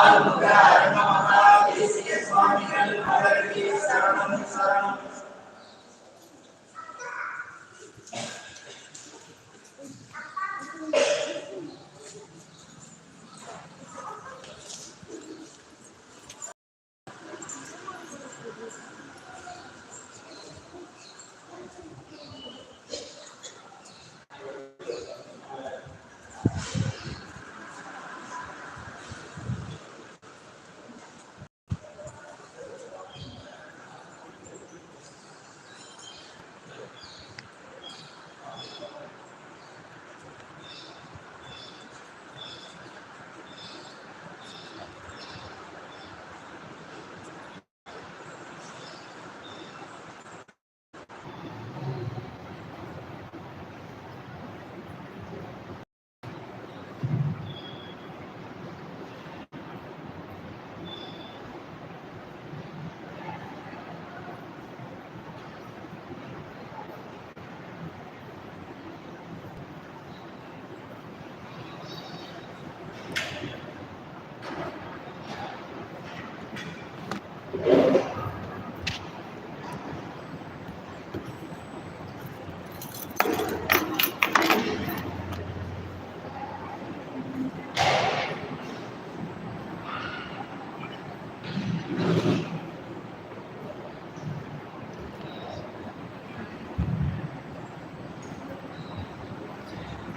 ஆறுமுக அரங்கமாக தேசிய சுவாமிகள் அவர்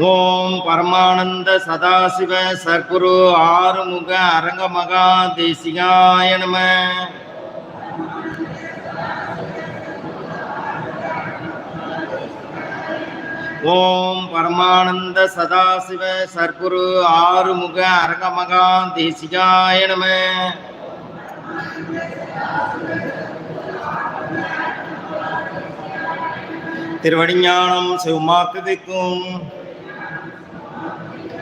ஓம் பரமானந்த சதாசிவ சர்க்குரு ஆறுமுக அரங்க மகா தேசிகாய நம. ஓம் பரமானந்த சதாசிவ சர்க்குரு ஆறுமுக அரங்க மகா தேசிகாய நம. திருவடிஞானம் சிவமாக்கு வைக்கும்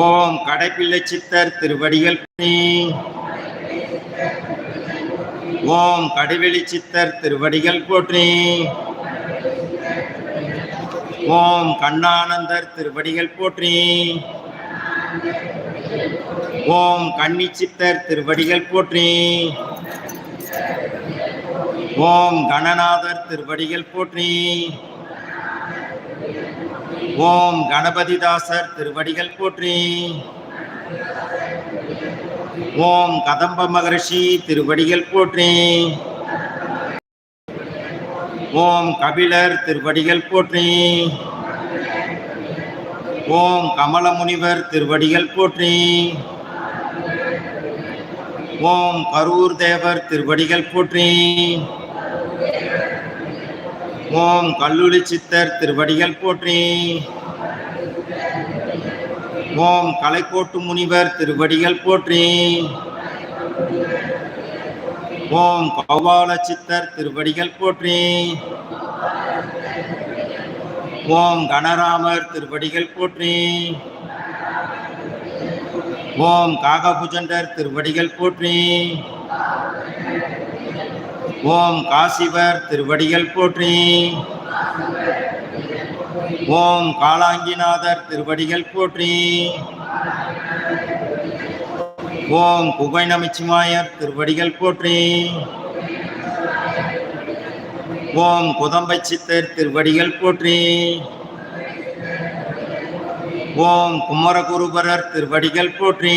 ஓம் கடைப்பிள்ளை சித்தர் திருவடிகள் போற்றி ஓம் கடைவெளி சித்தர் திருவடிகள் போற்றி. ஓம் கண்ணானந்தர் திருவடிகள் போற்றி. ஓம் கன்னி சித்தர் திருவடிகள் போற்றி. ஓம் கணநாதர் திருவடிகள் போற்றி. ஓம் கணபதிதாசர் திருவடிகள் போற்றி. ஓம் கதம்ப மகரிஷி திருவடிகள் போற்றி. ஓம் கபிலர் திருவடிகள் போற்றி. ஓம் கமல முனிவர் திருவடிகள் போற்றி. ஓம் கரூர் தேவர் திருவடிகள் போற்றி. ஓம் கல்லூரி சித்தர் திருவடிகள் போற்றி. ஓம் கலைக்கோட்டு முனிவர் திருவடிகள் போற்றி. ஓம் பவால சித்தர் திருவடிகள் போற்றி. ஓம் கணராமர் திருவடிகள் போற்றி. ஓம் காகபுஜண்டர் திருவடிகள் போற்றி. ஓம் காசிவர் திருவடிகள் போற்றி. ஓம் காலாங்கிநாதர் திருவடிகள் போற்றி. ஓம் குகை நமச்சிமாயர் திருவடிகள் போற்றி. ஓம் குதம்பை சித்தர் திருவடிகள் போற்றி. ஓம் குமரகுருபரர் திருவடிகள் போற்றி.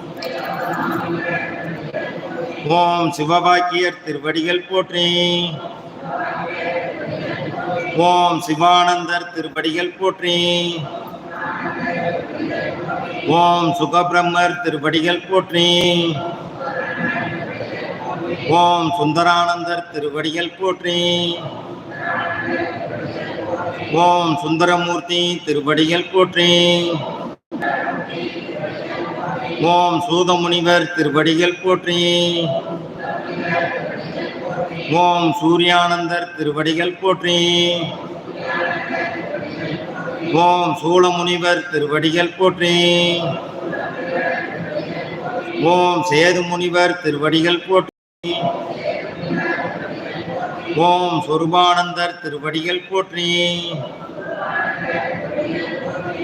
ஓம் சிவபாக்கியர் திருவடிகள் போற்றி. ஓம் சிவானந்தர் திருவடிகள் போற்றி. ஓம் சுகபிரம்மர் திருவடிகள் போற்றி. ஓம் சுந்தரானந்தர் திருவடிகள் போற்றி. ஓம் சுந்தரமூர்த்தி திருவடிகள் போற்றி. ஓம் சூதமுனிவர் திருவடிகள் போற்றி. ஓம் சூர்யானந்தர் திருவடிகள் போற்றி. ஓம் சூளமுனிவர் திருவடிகள் போற்றி. ஓம் சேது முனிவர் திருவடிகள் போற்றி. ஓம் சொருபானந்தர் திருவடிகள் போற்றி.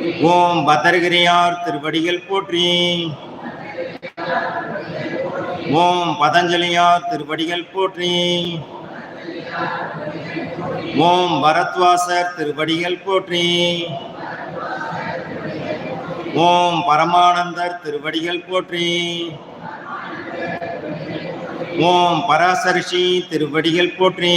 ஓம் பதர்கிரியார் திருவடிகள் போற்றி. ஓம் பதஞ்சலியார் திருவடிகள் போற்றி. ஓம் பரத்வாசர் திருவடிகள் போற்றி. ஓம் பரமானந்தர் திருவடிகள் போற்றி. ஓம் பராசரிஷி திருவடிகள் போற்றி.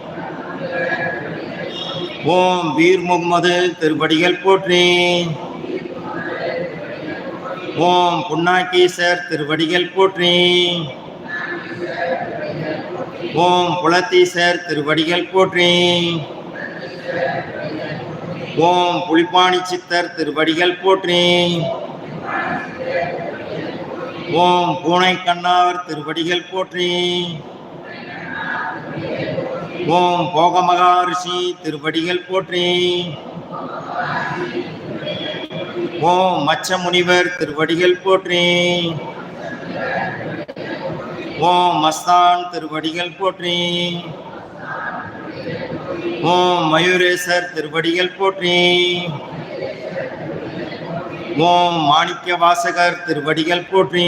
ஓம் வீர் முகமது திருவடிகள் போற்றி. ஓம் புன்னாக்கீசர் திருவடிகள் போற்றி. ஓம் புலத்தீசர் திருவடிகள் போற்றி. ஓம் புலிப்பாணி சித்தர் திருவடிகள் போற்றி. ஓம் பூனை கண்ணாவர் திருவடிகள் போற்றி. ஓம் போக மகாரிஷி திருவடிகள் போற்றி. ஓம் மச்ச முனிவர் திருவடிகள் போற்றி. ஓம் மஸ்தான் திருவடிகள் போற்றி. ஓம் மயூரேசர் திருவடிகள் போற்றி. ஓம் மாணிக்க வாசகர் திருவடிகள் போற்றி.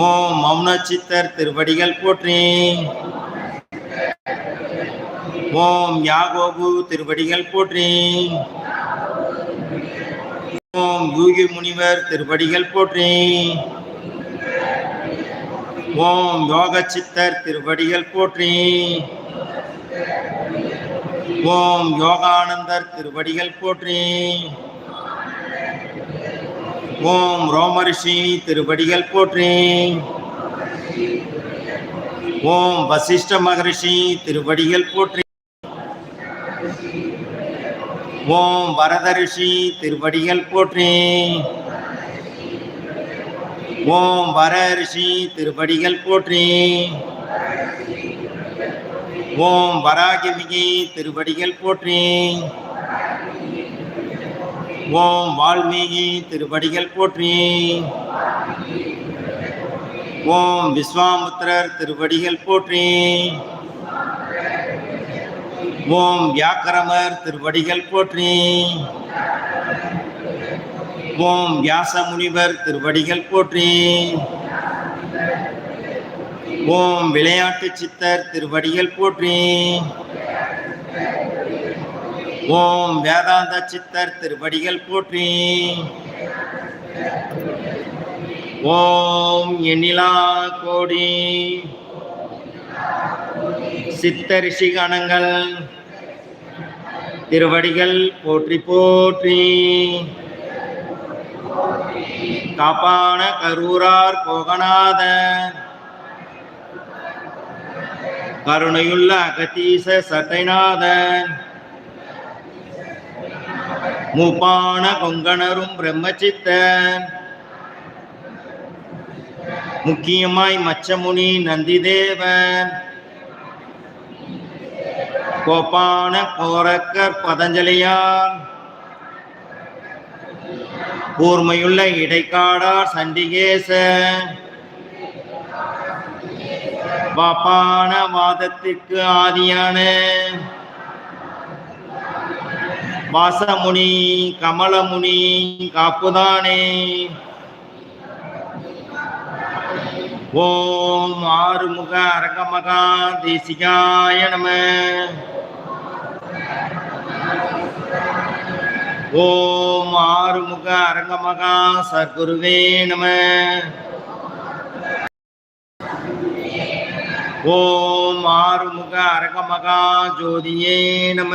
ஓம் மௌன சித்தர் திருவடிகள் போற்றி. ஓம் யாகோபு திருவடிகள் போற்றி. ஓம் யூகி முனிவர் திருவடிகள் போற்றி. ஓம் யோக சித்தர் திருவடிகள் போற்றி. ஓம் யோகானந்தர் திருவடிகள் போற்றி. ஓம் ரோமரிஷி திருவடிகள் போற்றி. ஓம் வசிஷ்ட மகரிஷி திருவடிகள் போற்றி. ஓம் வரத ரிஷி திருவடிகள் போற்றி. ஓம் வர ரிஷி திருவடிகள் போற்றி. ஓம் வராகிமிகி திருவடிகள் போற்றி. ஓம் வால்மீகி திருவடிகள் போற்றி. ஓம் விஸ்வாமுத்திரர் திருவடிகள் போற்றி. ஓம் வியாக்கரமர் திருவடிகள் போற்றி. ஓம் வியாச முனிவர் திருவடிகள் போற்றி. ஓம் விளையாட்டு சித்தர் திருவடிகள் போற்றி. ஓம் வேதாந்த சித்தர் திருவடிகள் போற்றி. ஓம் எண்ணிலா கோடி. சித்த ரிஷி கணங்கள். திருவடிகள் போற்றி போற்றி. காப்பான கரூரார் போகநாத. கருணையுள்ள அகதீச சட்டைநாதன். மூப்பான கொங்கணரும் பிரம்மச்சித்தன். முக்கியமாய் மச்சமுனி நந்திதேவன். கோப்பான கோரக்கர் பதஞ்சலியார். கூர்மையுள்ள இடைக்காடார் சண்டிகேச பாப்பான வாதத்திற்கு ஆதியான. வாசமுனி கமலமுனி காப்புதானே. ஓம் ஆறுமுக அரங்கமகா தேசிகாய நம. ஓம் ஆறுமுக அரங்கமகா சர்க்குருவே நம. ஓம் ஆறுமுக அரங்கமகா ஜோதியே நம.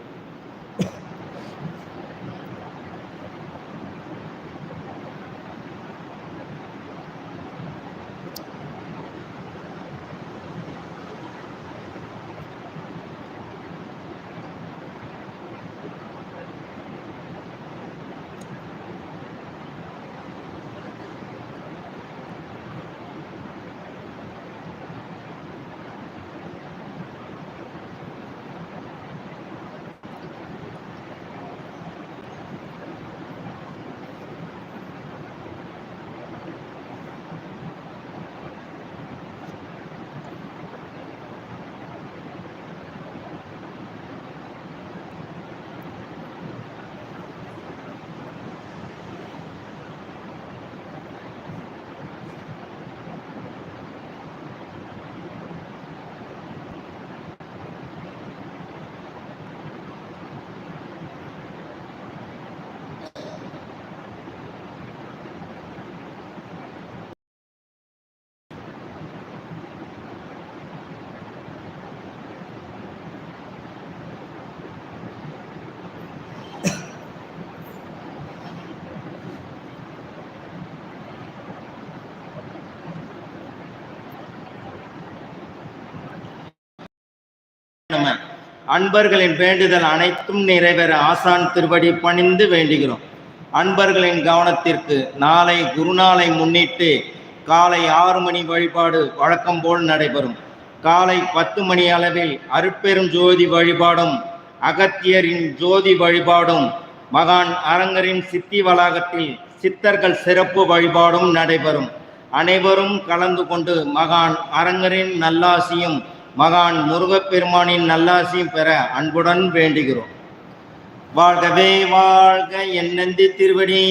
அன்பர்களின் வேண்டுதல் அனைத்தும் நிறைவேற ஆசான் திருவடி பணிந்து வேண்டுகிறோம். அன்பர்களின் கவனத்திற்கு நாளை குருநாளை முன்னிட்டு காலை ஆறு மணி வழிபாடு வழக்கம் போல் நடைபெறும். காலை பத்து மணி அளவில் அருட்பெரும் ஜோதி வழிபாடும் அகத்தியரின் ஜோதி வழிபாடும் மகான் அரங்கரின் சித்தி வளாகத்தில் சித்தர்கள் சிறப்பு வழிபாடும் நடைபெறும். அனைவரும் கலந்து கொண்டு மகான் அரங்கரின் நல்லாசியும் மகான் முருகப்பெருமானின் நல்லாசியும் பெற அன்புடன் வேண்டுகிறோம். வாழ்கவே வாழ்க என்னந்தி திருவடி.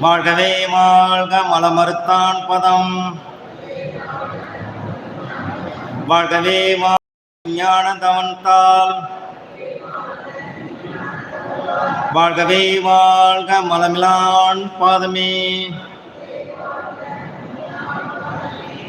வாழ்கவே வாழ்க மலமறுத்தான் பதம். வாழ்கவே வாழ்க வாழ்கவே வாழ்க மலமிலான் பாதமே.